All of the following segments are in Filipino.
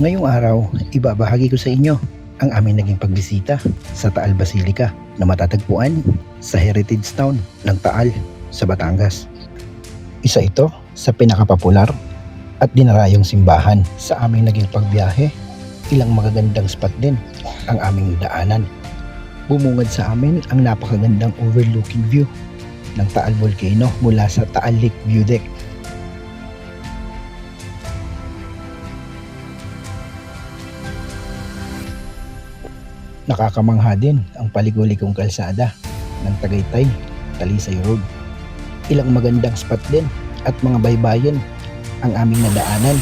Ngayong araw, ibabahagi ko sa inyo ang aming naging pagbisita sa Taal Basilica na matatagpuan sa Heritage Town ng Taal sa Batangas. Isa ito sa pinakapopular at dinarayong simbahan sa aming naging pagbiyahe. Ilang magagandang spot din ang aming daanan. Bumungad sa amin ang napakagandang overlooking view ng Taal Volcano mula sa Taal Lake View Deck. Nakakamangha din ang paligulikong kalsada ng Tagaytay, Talisay Road. Ilang magandang spot din at mga baybayin ang aming nadaanan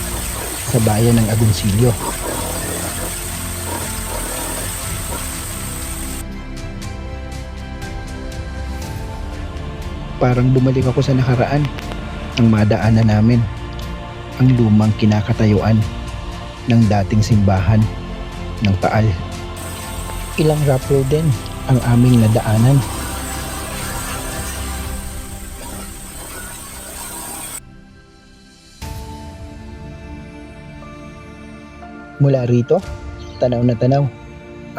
sa bayan ng Agoncillo. Parang bumalik ako sa nakaraan ang madaanan namin ang lumang kinakatayuan ng dating simbahan ng Taal. Ilang road din ang aming nadaanan. Mula rito, tanaw na tanaw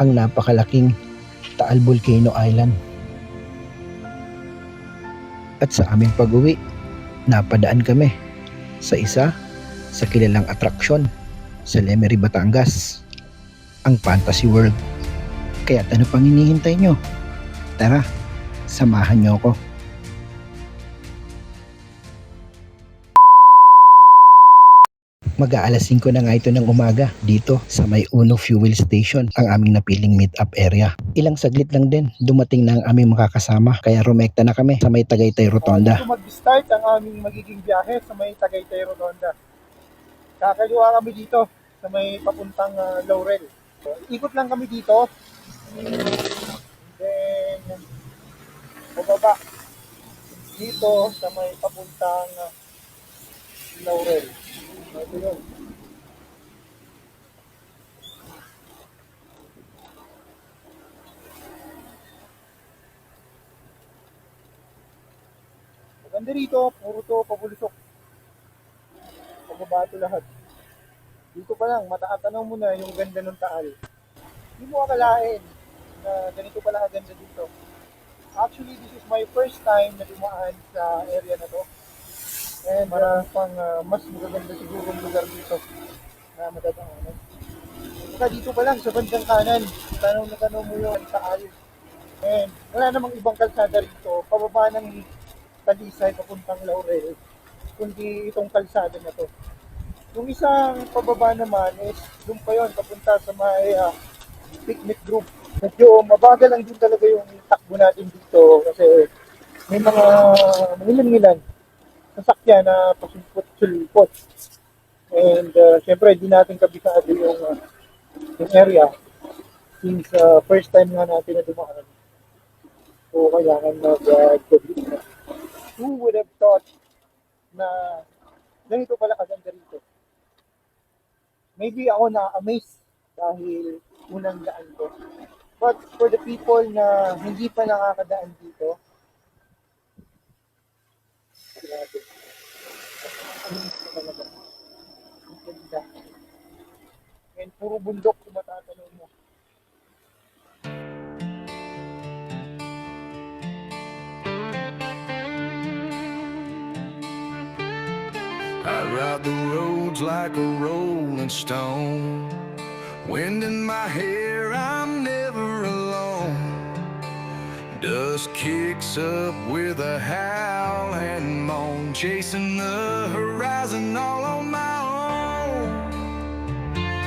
ang napakalaking Taal Volcano Island. At sa aming pag-uwi, napadaan kami sa isa sa kilalang atraksyon sa Lemery, Batangas, ang Fantasy World. Kaya ano pang hinihintay nyo? Tara, samahan nyo ako. Mag-aalas 5 na nga ito ng umaga dito sa may Uno Fuel Station ang aming napiling meet-up area. Ilang saglit lang din dumating na ang aming makakasama kaya rumekta na kami sa may Tagaytay Rotonda. Dito mag-start ang aming magiging biyahe sa may Tagaytay Rotonda. Kakaliwa kami dito sa may papuntang ah, Laurel. So, ikot lang kami dito. Then, bababa dito sa may papuntang Laurel. Ito yun. Maganda rito, puro to pabulusok. Pababa ito lahat. Dito pa lang, matatanaw mo na yung ganda ng taal. Hindi mo akalain na ganito pala kaganda dito. Actually, this is my first time na dumaan sa area na to. And marami pang ah, mas magaganda siguro ang lugar dito na madadaanan. Saka dito pa lang, sa bandang kanan, tanaw na tanaw mo yung taal. And wala namang ibang kalsada rito, pababa ng Talisay papuntang Laurel, kundi itong kalsada na to. Yung isang pababa naman is doon pa yon papunta sa may ah, picnic group. Medyo mabagal lang din talaga yung takbo natin dito kasi may mga mangilan-ngilan sasakyan na pasumpot-sulpot. And uh, syempre, di natin kabisado yung, uh, yung area since uh, first time nga natin na dumaan. So, kailangan mag-commute na. Who would have thought na ganito pala kaganda rito? Maybe ako na-amaze dahil unang daan ko. But for the people na hindi pa nakakadaan dito, grabe. Ang. And puro bundok kung matatanong mo. I ride the roads like a rolling stone. Wind in my hair, I'm never alone. Dust kicks up with a howl and moan, chasing the horizon all on my own.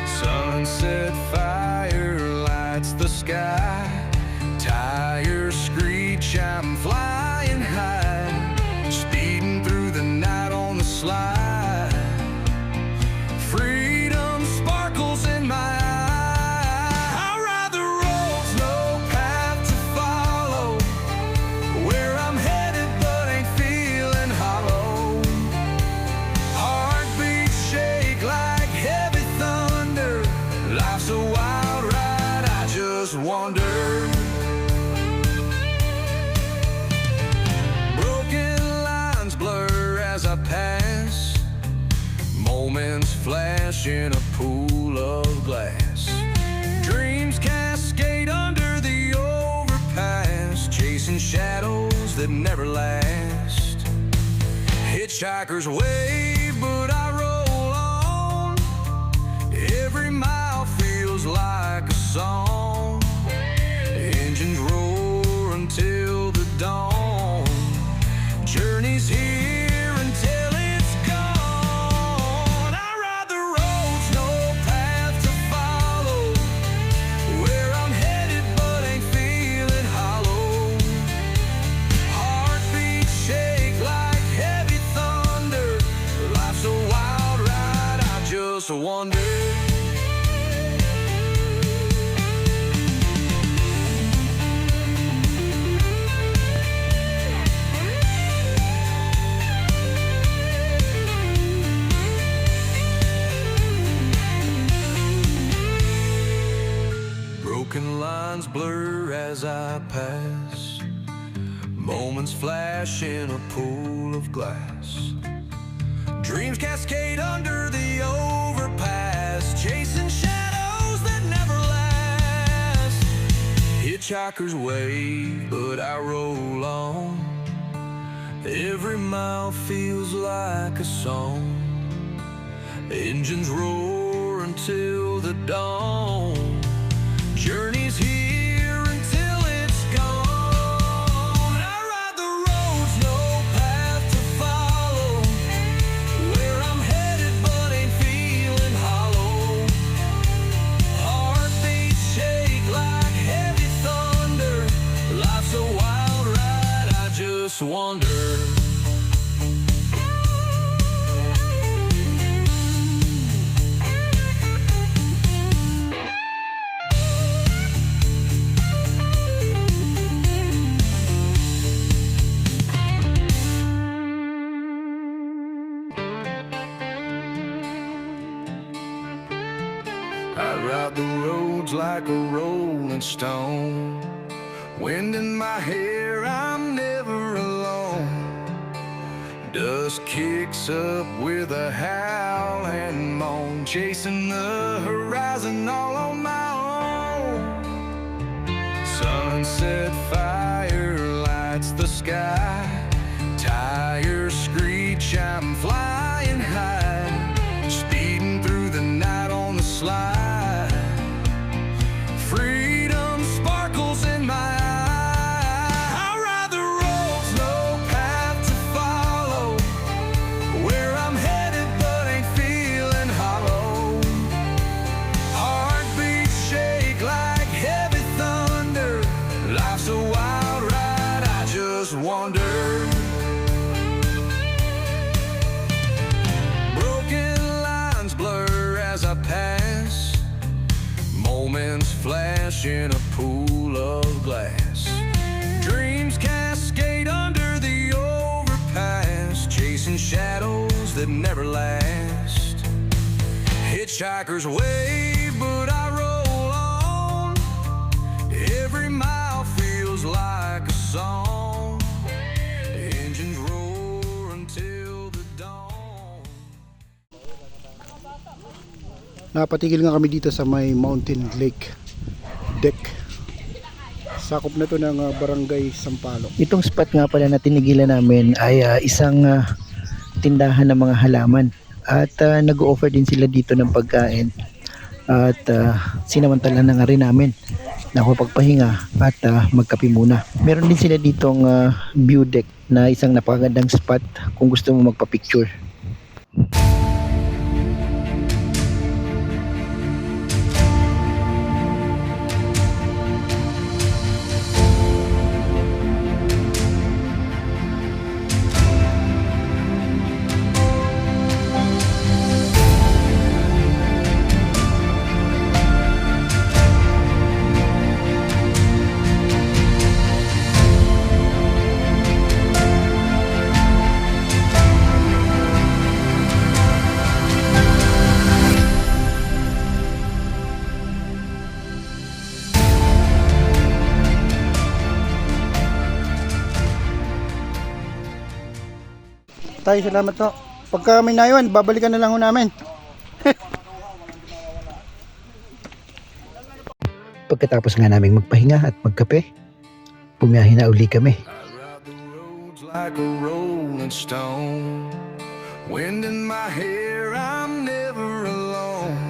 Sunset fire lights the sky, Moments flash in a pool of glass. Dreams cascade under the overpass, chasing shadows that never last. Hitchhikers wave, but I roll on. Every mile feels like a song. Just wonder. Broken lines blur as I pass. Moments flash in a pool of glass. Hitchhikers wave, but I roll on. Every mile feels like a song. Engines roar until the dawn. Dust kicks up with a howl and moan, chasing the horizon all on my own. Sunset fire lights the sky. Tires screech, I'm as I pass. Moments flash in a pool of glass. Dreams cascade under the overpass, chasing shadows that never last. Hitchhikers wave, but I roll on. Every mile feels like a song. Napatigil nga kami dito sa may Mountain Lake Deck. Sakop na to ng ah, barangay Sampalo. Itong spot nga pala na tinigilan namin ay ah, isang ah, tindahan ng mga halaman. At ah, nag-offer din sila dito ng pagkain. At uh, sinamantala na nga rin namin na pagpahinga at ah, magkape muna. Meron din sila ditong ah, view deck na isang napakagandang spot kung gusto mo magpa-picture. Tayo, salamat to. Pagka may naiwan, babalikan na lang ho namin. Pagkatapos nga naming magpahinga at magkape, pumiyahin na uli kami. Like a rolling stone. Wind in my hair, I'm never alone.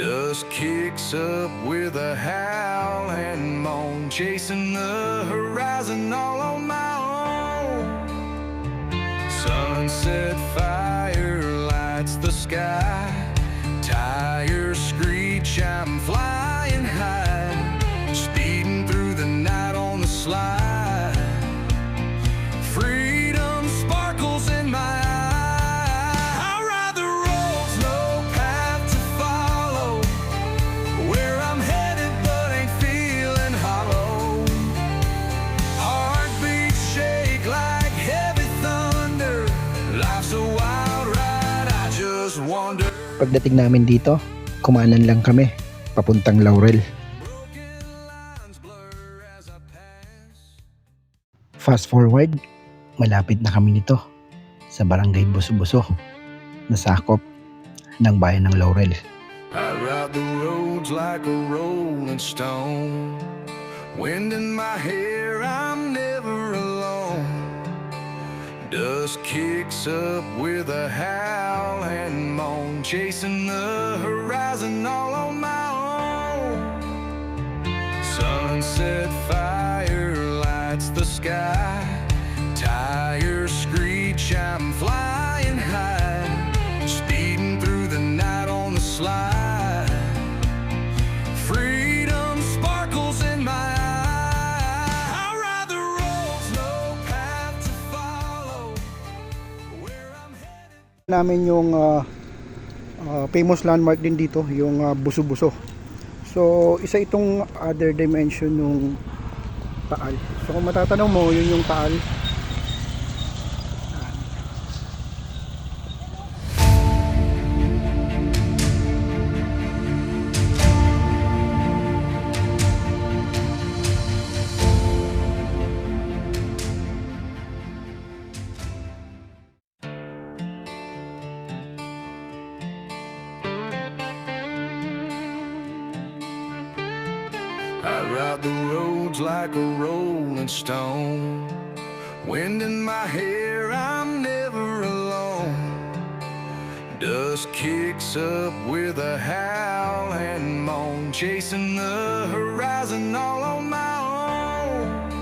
Dust kicks up with a howl and moan, chasing the horizon all on my. Sunset fire lights the sky. Pagdating namin dito, kumanan lang kami, papuntang Laurel. Fast forward, malapit na kami nito sa barangay Buso-Buso na sakop ng bayan ng Laurel. I ride the roads like a rolling stone. Wind in my hair, I'm never. Dust kicks up with a howl and moan, chasing the horizon all on my own. Sunset fire namin yung ah, ah, famous landmark din dito, yung ah, Buso-Buso. So, isa itong other dimension ng Taal. So, kung matatanong mo, yun yung Taal. Like a rolling stone. Wind in my hair, I'm never alone. Dust kicks up with a howl and moan, chasing the horizon all on my own.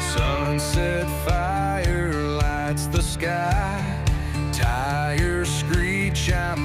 Sunset fire lights the sky. Tires screech, I'm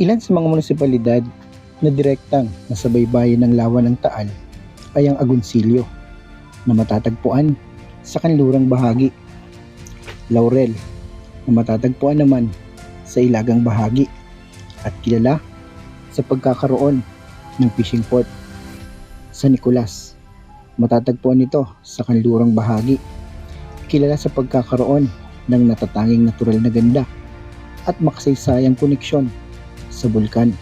Ilan sa mga munisipalidad na direktang nasa baybayin ng lawa ng Taal ay ang Agoncillo na matatagpuan sa kanlurang bahagi. Laurel na matatagpuan naman sa ilagang bahagi at kilala sa pagkakaroon ng fishing port. Sa Nicolas, matatagpuan ito sa kanlurang bahagi. Kilala sa pagkakaroon ng natatanging natural na ganda at makasaysayang koneksyon sa bulkan.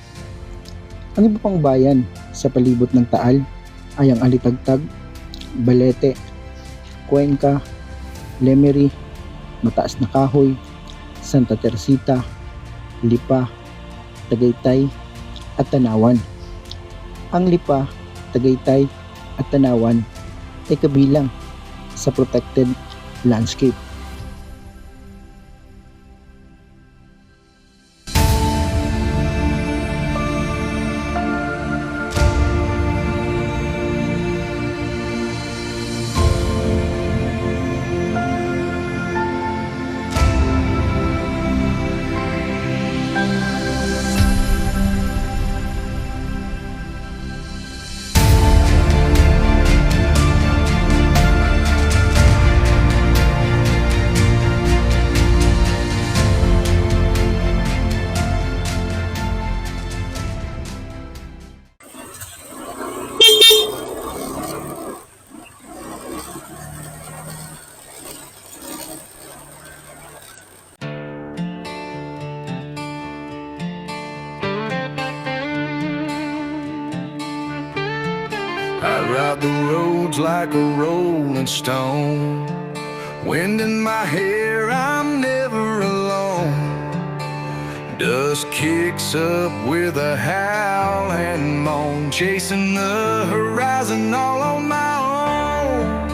Ang iba pang bayan sa palibot ng Taal ay ang Alitagtag, Balete, Cuenca, Lemery, Mataas na Kahoy, Santa Teresita, Lipa, Tagaytay, at Tanawan. Ang Lipa, Tagaytay, at Tanawan ay kabilang sa protected landscape roads like a rolling stone. Wind in my hair, I'm never alone. Dust kicks up with a howl and moan, chasing the horizon all on my own.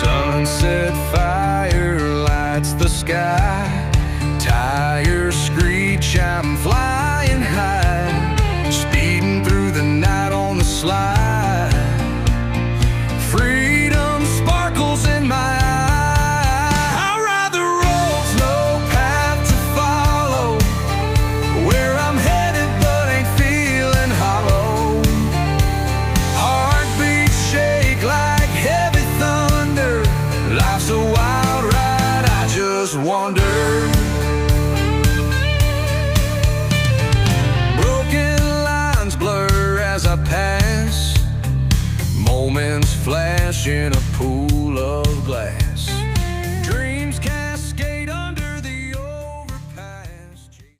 Sunset fire lights the sky. Tires screech, I'm flying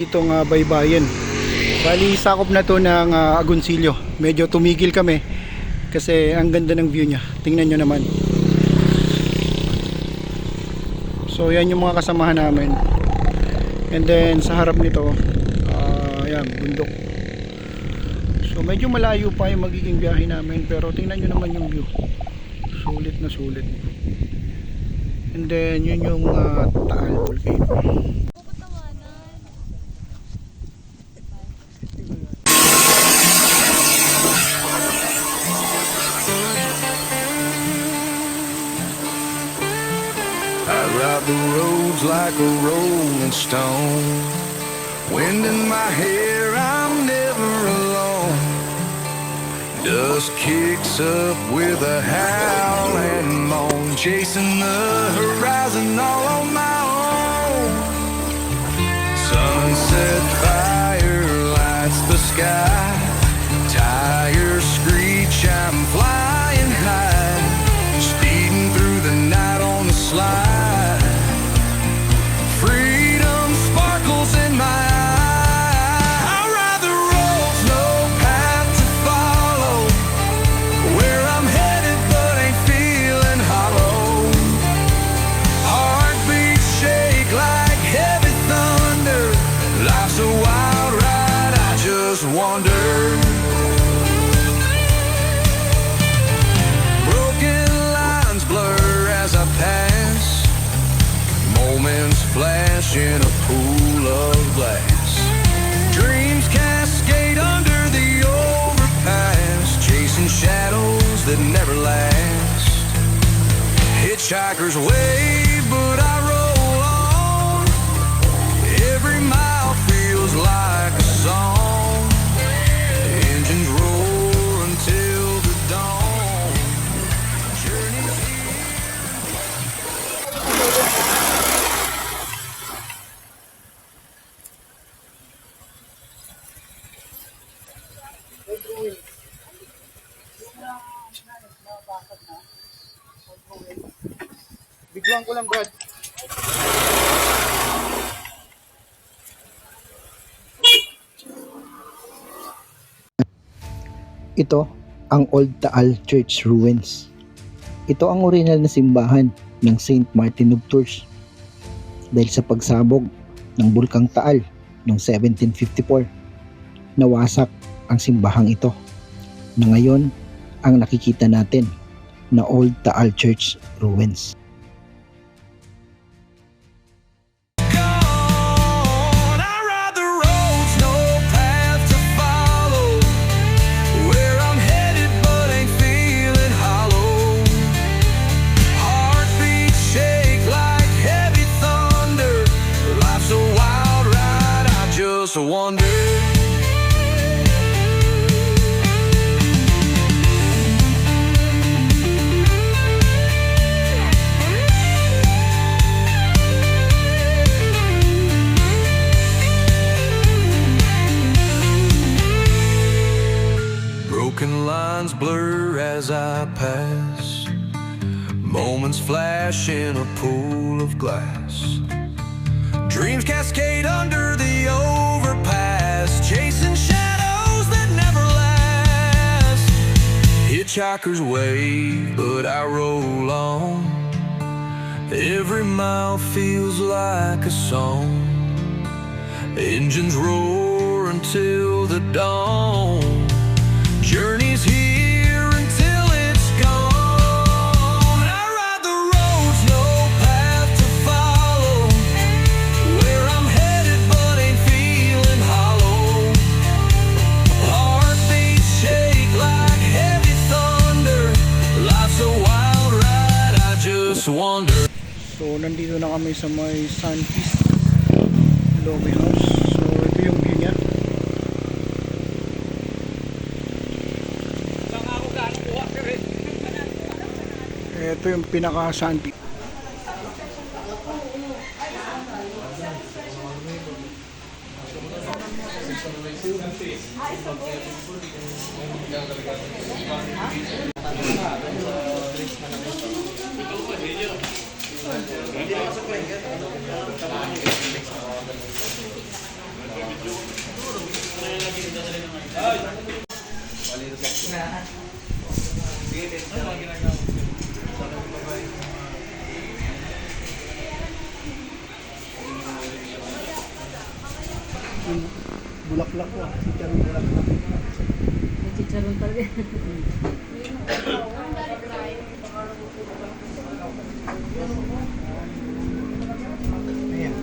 Itong uh, baybayin. Bali, sakop na to ng ah, Agoncillo. Medyo tumigil kami kasi ang ganda ng view niya. Tingnan nyo naman. So, yan yung mga kasamahan namin. And then, sa harap nito, ah, yan, bundok. So, medyo malayo pa yung magiging biyahe namin. Pero tingnan nyo naman yung view. Sulit na sulit. And then, yun yung ah, Taal Volcano. Wind in I'm never alone. Dust kicks up with a howl and moan, chasing the horizon all on my own. Sunset fire lights the sky. In a pool of glass. Dreams cascade under the overpass, chasing shadows that never last. Hitchhikers wave, lang, Brad. Ito ang Old Taal Church Ruins. Ito ang original na simbahan ng St. Martin of Tours. Dahil sa pagsabog ng Bulkang Taal noong 1754, nawasak ang simbahang ito na ngayon ang nakikita natin na Old Taal Church Ruins. Just wonder. Broken lines blur as I pass. Moments flash in a pool of glass. Dreams cascade under hitchhiker's wave, but I roll on. Every mile feels like a song. Engines roar until the dawn. Nandito na kami sa may Sunfeast Lobby House. So, ito yung view niya. Ito yung pinaka Sunfeast. Bulaklak ko. Chicharon bulaklak. Chicharon talaga. Ayan.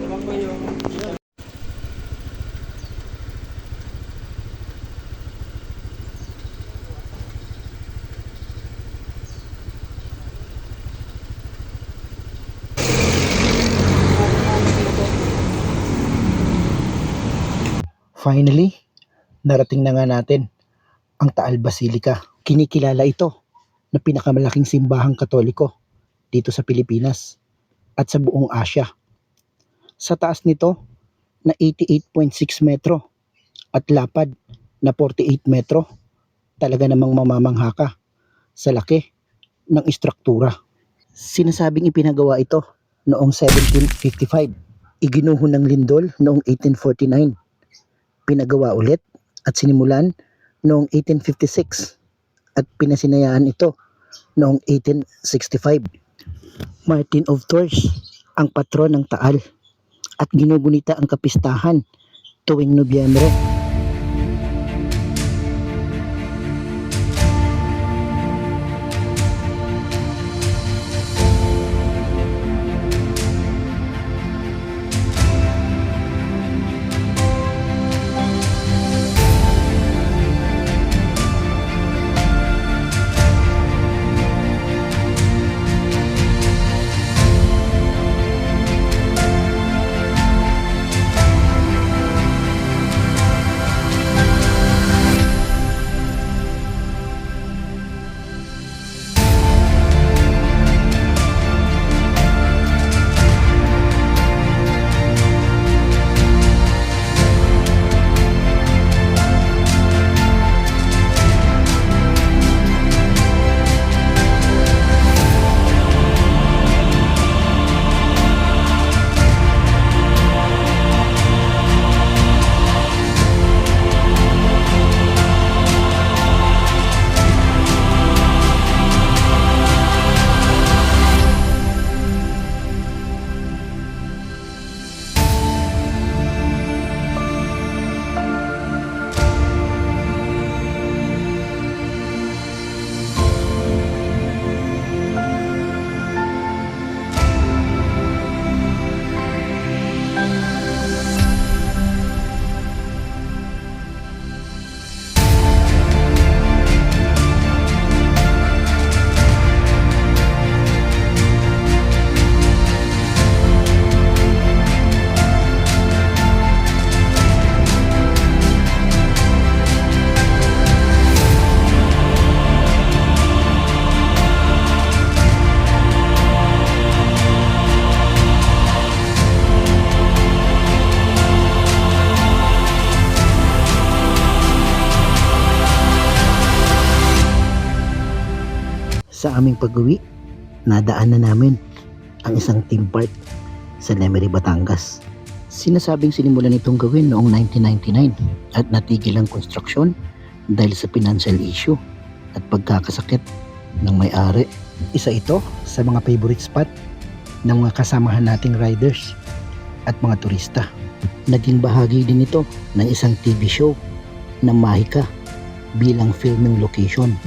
Diba po yung... Finally, narating na nga natin ang Taal Basilica. Kinikilala ito na pinakamalaking simbahang katoliko dito sa Pilipinas at sa buong Asya. Sa taas nito na 88.6 metro at lapad na 48 metro, talaga namang mamamangha ka sa laki ng istruktura. Sinasabing ipinagawa ito noong 1755, iginuho ng lindol noong 1849 pinagawa ulit at sinimulan noong 1856 at pinasinayaan ito noong 1865. Martin of Tours ang patron ng Taal at ginugunita ang kapistahan tuwing Nobyembre. Sa aming pag-uwi, nadaan na namin ang isang theme park sa Lemery, Batangas. Sinasabing sinimulan itong gawin noong 1999 at natigil ang konstruksyon dahil sa financial issue at pagkakasakit ng may-ari. Isa ito sa mga favorite spot ng mga kasamahan nating riders at mga turista. Naging bahagi din ito ng isang TV show na Mahika bilang filming location.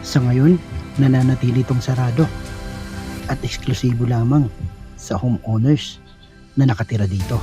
Sa ngayon, nananatili itong sarado at eksklusibo lamang sa homeowners na nakatira dito.